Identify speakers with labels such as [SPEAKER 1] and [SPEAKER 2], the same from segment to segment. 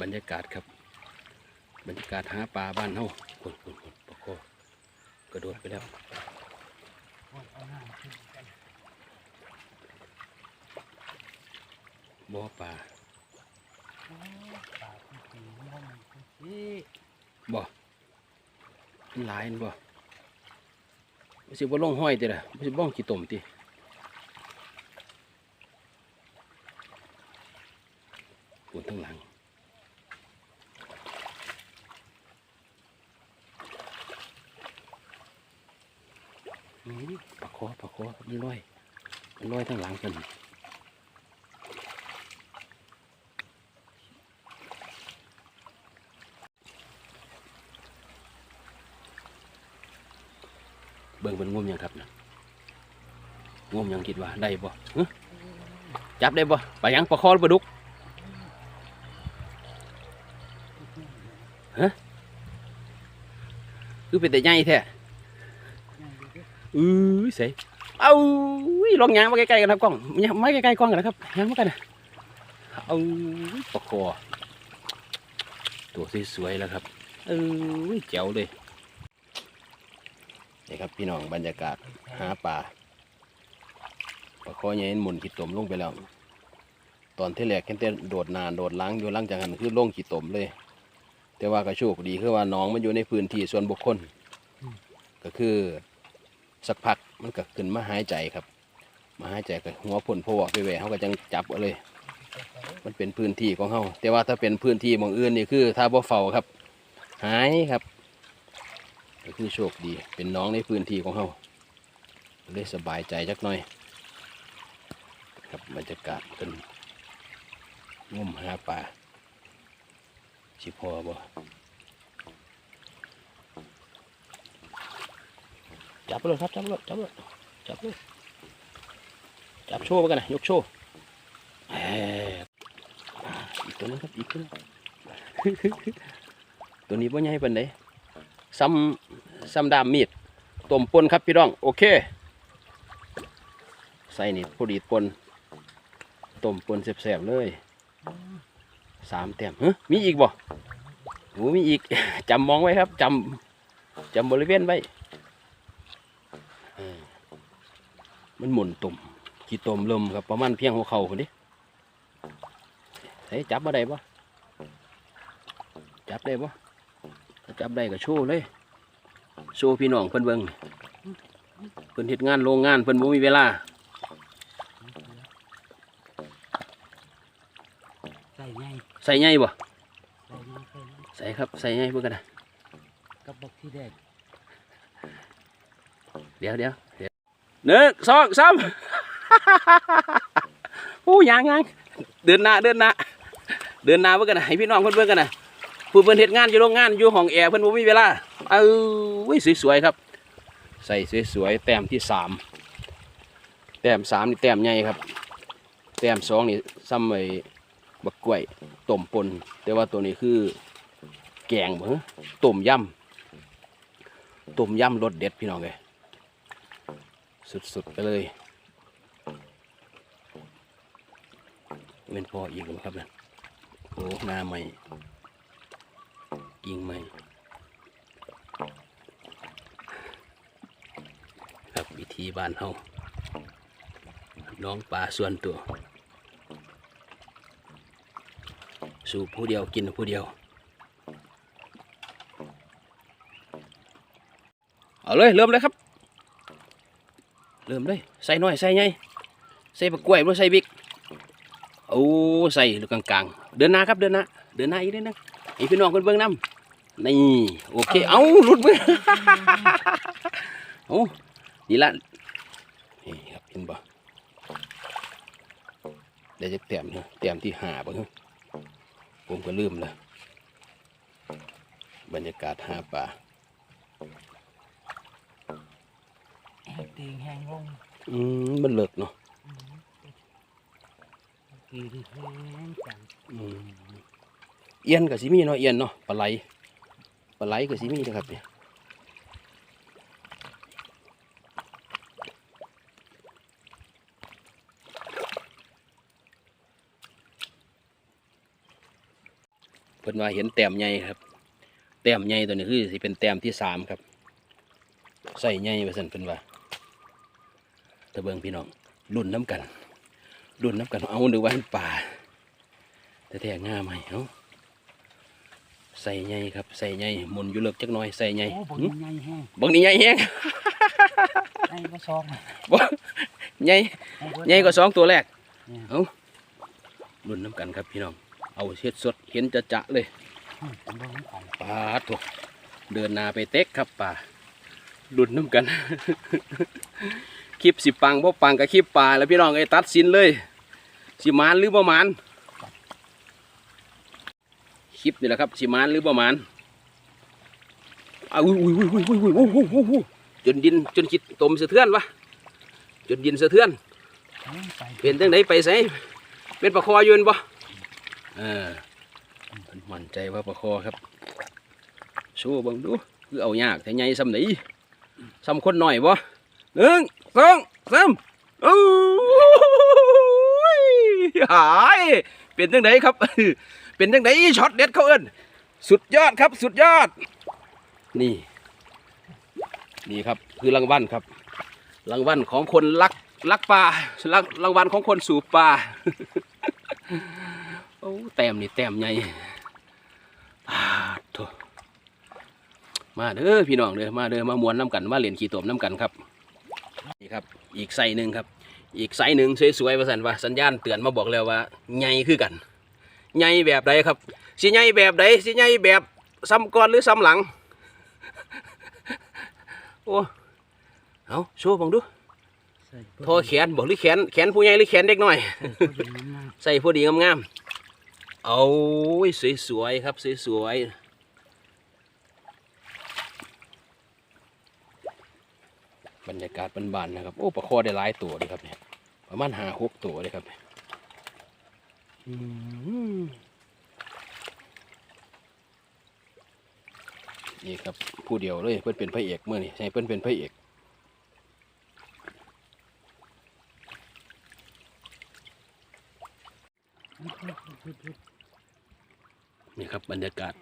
[SPEAKER 1] บรรยากาศครับ บรรยากาศหาปลาบ้านเฮาคนคนคนปะโคกระโดดไปแล้วบ่อปลา
[SPEAKER 2] โอ้ปากไม่เต็นก็สิ
[SPEAKER 1] บ่มันหลายอันบ่บ่ สิบ่ลงห้อยติล่ะบ่สิบ้องขี้ตมติปวดทั้งหลังปลาคอปลาคอมันลอยมันลอยทั้งหลังกัน เบิ่งเป็นงมยังครับนะงมยังคิดว่าได้บ่ฮะจับได้บ่ปลายังปลาคอหรือปลาดุกคือเป็นแต่ใหญ่แท้
[SPEAKER 2] อื
[SPEAKER 1] อใส่เอาอุ้ยลองยางมาใกล้ๆกันครับกล้องยางมาใกล้ๆกล้องกันนะครับยางมากันนะเอาปะคอตัวสวยๆแล้วครับเออแจ๋วเลย นี่ครับพี่น้องบรรยากาศหาปลาปลาคอใหญ่หมุนขีดตมลงไปแล้ว ตอนที่แรกแค่แต่โดดนานโดดล้างอยู่ล้างจากนั้นคือลงขีดตมเลย แต่ว่ากระโชคดีคือว่าน้องมันอยู่ในพื้นที่ส่วนบุคคล ก็คือสักพักมันก็ขึ้นมาหายใจครับ มาหายใจกับหัวพ่นพวกไปแหวะเขาก็จังจับเอาเลย มันเป็นพื้นที่ของเขาแต่ว่าถ้าเป็นพื้นที่บางอื่นนี่คือ ถ้าบ่เฝ้าครับ หายครับ ก็คือโชคดีเป็นน้องในพื้นที่ของเขาเลยสบายใจจักหน่อย ครับบรรยากาศเป็นงมหาปลาสิพอบ่จับไปเลยครับจับไปเลยจับไปเลยจับเลยจับโชว์ไปกันนะยกโชว์อีกตัวนึงครับอีกตัวนึงตัวนี้พ่ใหญ่ปานใดซ้ำ ซ้ำดามมีดต้มปนครับพี่น้อง โอเค ใส่นี่พอดีปนต้มปนแซ่บๆเลยสามแต้มเฮ้ยมีอีกบ่โอ้มีอีกจำมองไว้ครับจำจำบริเวณไว้มันหมุนตุ่มขี้ตุ่มลมครับประมาณเพียงหัวเข่าคนนี้ใส่จับมาได้ปะจับได้ปะจับได้ก็โชว์เลย โชว์พี่น้องเพิ่นเบิ่งเพิ่นเฮ็ดงานโรงงานเพิ่นบ่มีเวลา
[SPEAKER 2] ใส่ไง
[SPEAKER 1] ใส่ไงบ่
[SPEAKER 2] ใส่ไงใส่ไง
[SPEAKER 1] ใส่ครับใส่ไงเพื่อนกันนะ
[SPEAKER 2] กับบักที่แดง
[SPEAKER 1] เดี๋ยวเดี๋ยวเดี๋ยวหนึ่งสองสามโอ้ยังยังเดินหน้าเดินหน้าเดินหน้าเพื่อนกันนะให้พี่น้องเพื่อนเพื่อนกันนะ ผู้เพื่อนเฮ็ดงานอยู่โรงงานอยู่ห้องแอร์เพื่อนบ่มีเวลาเอ้ยสวยๆครับ ใส่สวยๆแต้มที่สามแต้มสามนี่แต้มใหญ่ครับ แต้มสองนี่ซ้ำไอ้บักกล้วยต้มปน แต่ว่าตัวนี้คือแกงเหมือต้มยำต้มยำรสเด็ดพี่น้องเลยสุดๆไปเลยเป็นพออีกแล้วครับเนั่นโอ้หน้าใหม่ กิ่งใหม่ครับวิธีบ้านเฮาน้องปลาส่วนตัว สู่ผู้เดียวกินผู้เดียว เอาเลย เริ่มเลยครับ เริ่มเลย ใส่หน่อยใส่ไงใส่บักกล้วยหรือใส่บิ๊กโอ้ใส่ลูกกลางๆ เดินหน้าครับเดินหน้าเดินหน้าอีกนิดนึงให้พี่น้องเพิ่นเบิ่งน้ำ นี่โอเค เอาหลุดมือโอ้นี่ละนี่ครับเห็นบ่เดี๋ยวจะเตรียมนะเตรียมที่หาบ่ฮะผมก็ลืมแล้วบรรยากาศหาปลา
[SPEAKER 2] แห้งตีงแห้งลง
[SPEAKER 1] อืมมันเลิกเนาะ
[SPEAKER 2] ตีนแห้งจัง
[SPEAKER 1] อืมเอียนกับสิมีเนาะเอียนเนาะปลาไหลป ปลาไหลกับซีมี่นะครับเนี่ยเพิ่นว่าเห็นแต้มใหญ่ครับ แต้มใหญ่ตัวนี้คือสิเป็นแต้มที่สามครับ ใส่ใหญ่ไปสั่นเพิ่นว่าตะเบิงพี่น้องรุ่นน้ำกันรุ่นน้ำกันเอาดูวันป่าแต่แท้ง่าไหมเนาะ ใส่ใหญ่ครับใส่ใหญ่หมุนอยู่เลิกจักหน่อยใส่ใหญ่
[SPEAKER 2] โอ้บ่
[SPEAKER 1] หึ
[SPEAKER 2] ใหญ่แห้ง
[SPEAKER 1] บางนี้ใหญ่แฮง
[SPEAKER 2] ใหญ่ก็ซอง
[SPEAKER 1] บ่ใหญ่ใหญ่กว่าสองตัวแรก
[SPEAKER 2] เนี่ย
[SPEAKER 1] เอารุ่นน้ำกันครับพี่น้องเอาเช็ดสดเห็นจะจะๆเลย
[SPEAKER 2] อืมผมเบิ่งมันไป
[SPEAKER 1] ปลาถูกเดินหนาไปเต็กครับป่ารุ่นน้ำกัน คลิปสิปังบ่ปังกับคลิปป่าแล้วพี่น้องไอ้ยตัดสินเลย สิหมานหรือบ่หมาน คลิปนี่แหละครับสิมานหรือบ่หมานอ้าอุ้ยอุ้ยอุ้ยอุ้ยอุ้ยอุ้ยอุ้ยอุ้ยอุ้ยจนดินจนคิดตมสะเทือนวะจนดินสะเทือน
[SPEAKER 2] เอ้ยไป
[SPEAKER 1] เป็นจังไดไปไสเป็นปลาคอยืนบ่เออเพิ่นมั่นใจว่าปลาคอครับโชว์บิ่งดูคือเอายากแต่ใหญ่ซ้ำไหนซ้ำคนหน่อยบ่หนึ่งสองสามโอ้ยหาย เป็นจังไดครับ เป็นจังไดช็อตเด็ดเขาเอิ้นสุดยอดครับ สุดยอด นี่ นี่ครับคือรางวัลครับ รางวัลของคนรักรักปลารางรางวัลของคนสูบปลาโอ้แต้มนี่แต้มใหญ่อ่าโถมาเด้อพี่น้องเด้อมาเด้อมามวนน้ำกันมาเล่นขี่ตมน้ำกันครับนี่ครับ อีกไซหนึ่งครับ อีกไซหนึ่งสวยๆประสันว่าสัญญาณเตือนมาบอกแล้วว่าใหญ่คือกัน ใหญ่แบบใดครับสิใหญ่แบบใดสิใหญ่แบบซ้ำก่อนหรือซ้ำหลังโอ้เอาโชว์บังดู
[SPEAKER 2] ใส่
[SPEAKER 1] ทอแขนบอกหรือแขนแขนผู้ใหญ่หรือแขนเด็กน้อย
[SPEAKER 2] เพิ่นมันมา
[SPEAKER 1] ใส่พอดีงามๆเอาสวยๆครับสวยๆบรรยากาศบานๆนะครับ โอ้ปลาคอได้หลายตัวเลยครับเนี่ยประมาณห้าหกตัวเลยครับอืม นี่ครับ ผู้เดียวเลยเพื่อนเป็นพระเอกเมื่อนี่ใช่เพื่อนเป็นพระเอกนี่ครับบรรยากาศ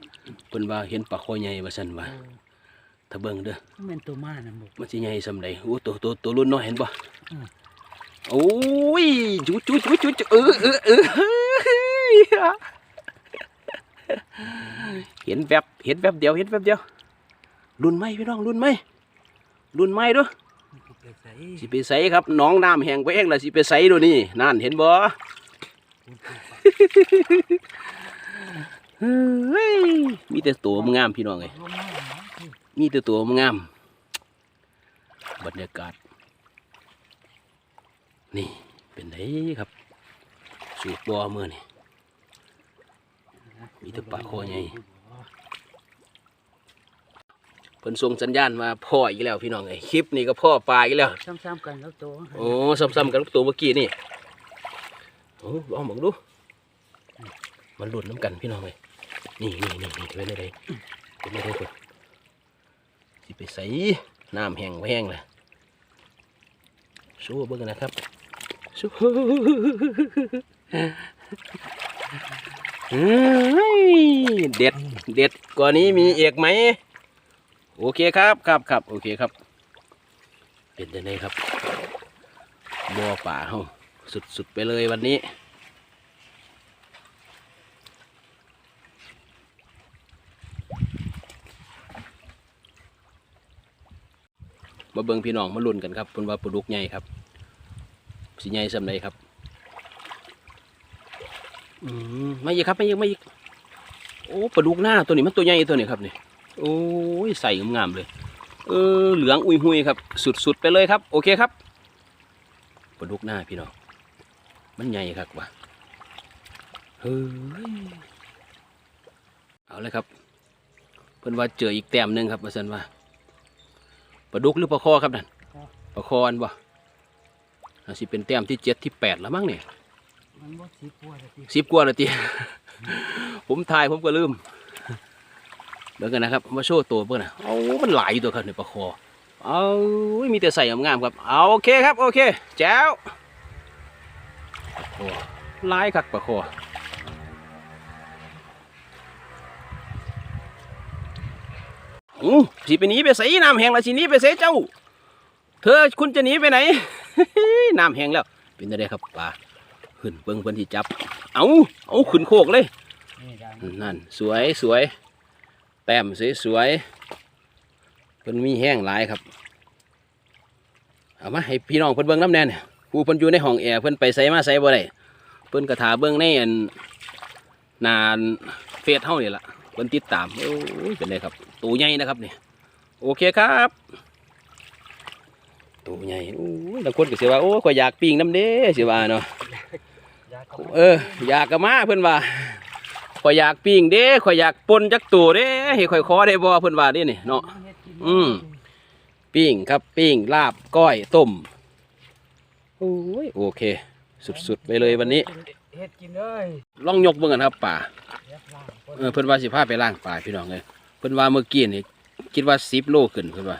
[SPEAKER 1] เพิ่นว่าเห็นปลาคอใหญ่ว่าซั่นว่า
[SPEAKER 2] เออ
[SPEAKER 1] ถ้าเบิ่งเด้อ
[SPEAKER 2] มันเป็นตัวมานะหมก
[SPEAKER 1] มันสิใหญ่ซำใดโอ้ตัวตัวตัวรุ่นน้อยเห็นบ่
[SPEAKER 2] อืม
[SPEAKER 1] โอ้ยจุจุจุจุจุเออเออเออ เห็นแวบเห็นแวบเดียวเห็นแวบเดียวรุ่นไหมพี่น้องรุ่นไหมรุ่นไหมด้อ
[SPEAKER 2] มันสิไปใส่
[SPEAKER 1] สิไปใสครับน้องน้ำแห้งไปเองล่ะสิไปใสดูนี่นั่นเห็นบ่มีแต่ตัวงามพี่น้องเอ้ย
[SPEAKER 2] ลงมีแต่
[SPEAKER 1] ตัวงามบรรยากาศ นี่เป็นไงครับ สูบบัวเมื่อนี่ มีแต่ปลาคอใหญ่เพิ่นส่งสัญญาณมาพ่ออีกแล้วพี่น้องไอ้ยคลิปนี้ก็พ่อปลาอีกแล้ว
[SPEAKER 2] ซ้ำๆกันแล้วตัว
[SPEAKER 1] โอ้ซ้ำๆกันกับตัวเมื่อกี้นี่โอ้ลองมองดู มันหลุดน้ำกันพี่น้องเลยนี่นี่นี่นี่เป็นอะไรเป็นอะไรคนสิไปใส่น้ำแห้งไว้แห้งเลยสู้เบิ่งกันนะครับสู้ เด็ดเด็ดกว่านี้มีเอกไหม โอเคครับครับครับโอเคครับ เป็นยังไงครับบัวป่าเฮาสุดๆไปเลยวันนี้มาเบิ่งพี่น้องมาลุ้นกันครับเพิ่นว่าปลาดุกใหญ่ครับ สิใหญ่สำใดครับอื มไม่อีกครับไม่อีกไม่อีกโอ้ปลาดุกหน้าตัวนี้มันตัวใหญ่ตัวนี้ครับนี่โอ้ยใส่งามๆเลย เออเหลืองอุยหุยครับ สุดๆไปเลยครับ โอเคครับปลาดุกหน้าพี่น้องมันใหญ่ครับว่ะเฮ้ยเอาเลยครับ เพิ่นว่าเจออีกแต้มหนึ่งครับว่าซั่นว่าปลาดุกหรือปลาคอครับนั่นปลาคออันบ่น่าสิเป็นแต้มที่เจ็ดที่แปดแล้วมั้งเนี่ย
[SPEAKER 2] มันบ่สิกวเลยสิ
[SPEAKER 1] สิบกว่าแล้วตีผมถ่ายผมก็ลืมเบิ่งกันนะครับ มาโชว์ตัวเบิ่งนะเอามันหลายอยู่ตัวครับในปลาคอเอามีแต่ใส่งามๆครับ เอาโอเคครับ โอเคแจ๋วปลาคอหลายคักปลาคออู้สิไปหนีไปใส่น้ำแห้งแล้วสิหนีไปใส่เจ้า เธอคุณจะหนีไปไหน น้ำแห้งแล้ว เป็นอะได้ครับปลา ขึ้นเบิ่งเพิ่นที่จับ เอาเอาขึ้นโคกเลย
[SPEAKER 2] นี่ดัง
[SPEAKER 1] นั่นสวยสวย แต้มสวยสวยเพิ่นมีแห้งหลายครับ เอามาให้พี่น้องเพิ่นเบิ่งน้ำแน่เนี่ยผู้เพิ่นอยู่ในห้องแอร์เพิ่นไปใส่มาใส่บ่ได้เพิ่นกระถาเบิ่งในอันหนานเฟซเฮานี่ล่ะเพิ่นติดตามโอ้ยเป็นไรครับตัวใหญ่นะครับนี่โอเคครับตัวใหญ่โอ้ยบางคนก็สิว่าโอ้ยข่อยอยากปิ้งน้ำเด้สิว่าเนาะ
[SPEAKER 2] ยา
[SPEAKER 1] เออ อยากกะมาเพิ่นว่าข่อยอยากปิ้งเด้ข่อยอยากปนจักตัวเด้ให้ข่อยขอได้บ่เพิ่นว่าเด้นี่เนาะอืมปิ้งครับปิ้งลาบก้อยต้มโอ้ยโอเค สุดๆไปเลยวันนี้
[SPEAKER 2] เฮ็ดกินเลย
[SPEAKER 1] ลองยกเบิ่งกันครับป่า
[SPEAKER 2] เฮ็ดล่างคน
[SPEAKER 1] เออเพิ่นว่าสิพาไปล้างป่าพี่น้องเลยเพิ่นว่าเมื่อกี้นี่คิดว่า10โลขึ้นเพิ่นว่า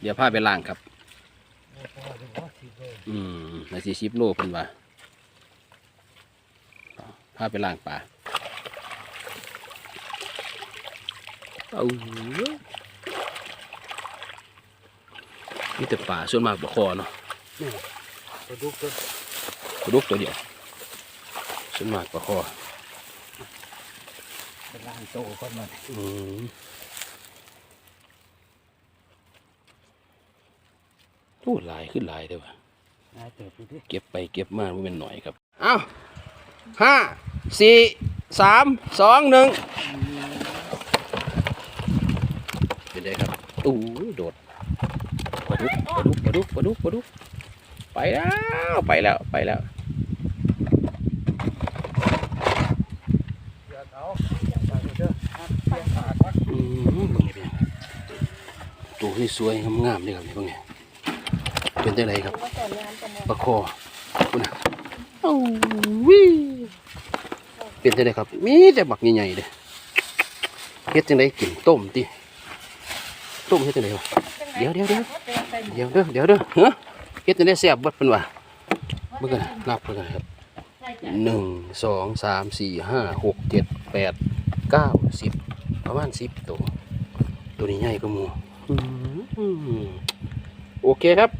[SPEAKER 1] เดี๋ยวพาไปล้างครับ
[SPEAKER 2] โอ้โหเดี๋ยวว่าสิเลย
[SPEAKER 1] อืมน่าสิ10โลเพิ่นว่า พาไปล้างป่าเอามีแต่ป่าส่วนมากบ่คอเนาะ
[SPEAKER 2] กระดูกตัว
[SPEAKER 1] กระดูกตัวเดียวส่วนมากบ่คอ
[SPEAKER 2] เป็นล่างโตคนมัน
[SPEAKER 1] อืมโอ้หลายขึ้นหลายเด้อว่ะ
[SPEAKER 2] นายเติบดูดิ
[SPEAKER 1] เก็บไปเก็บมาไม่เป็นหน่อยครับ เอา ห้าสี่สามสองหนึ่งเป็นไงครับอู้โดดปลาดุกปลาดุกปลาดุกปลาดุกปดุไปแล้วไปแล้วไปแล้วตัวที่สวยงามๆเลยครับนี่พวกนี้เป็นได้ไรครับปลาคอคุณนะโอ้วิ เป็นได้ไรครับ มีแต่บักใหญ่ๆเลยเฮ็ดจังไดกินต้มติต้มเฮ็ดจังไดวะเดี๋ยวเดี๋ยวเดี๋ยวเดี๋ยวเด้อเดี๋ยวเด้อเฮ้อเฮ็ดจังไดแซ่บเบิดเพิ่นว่าเบิ่งกันนะนับเบิ่งกันนะครับหนึ่งสองสามสี่ห้าหกเจ็ดแปดเก้าสิบประมาณสิบตัว ตัวนี้ใหญ่กว่าหมูอืมโอเคครับ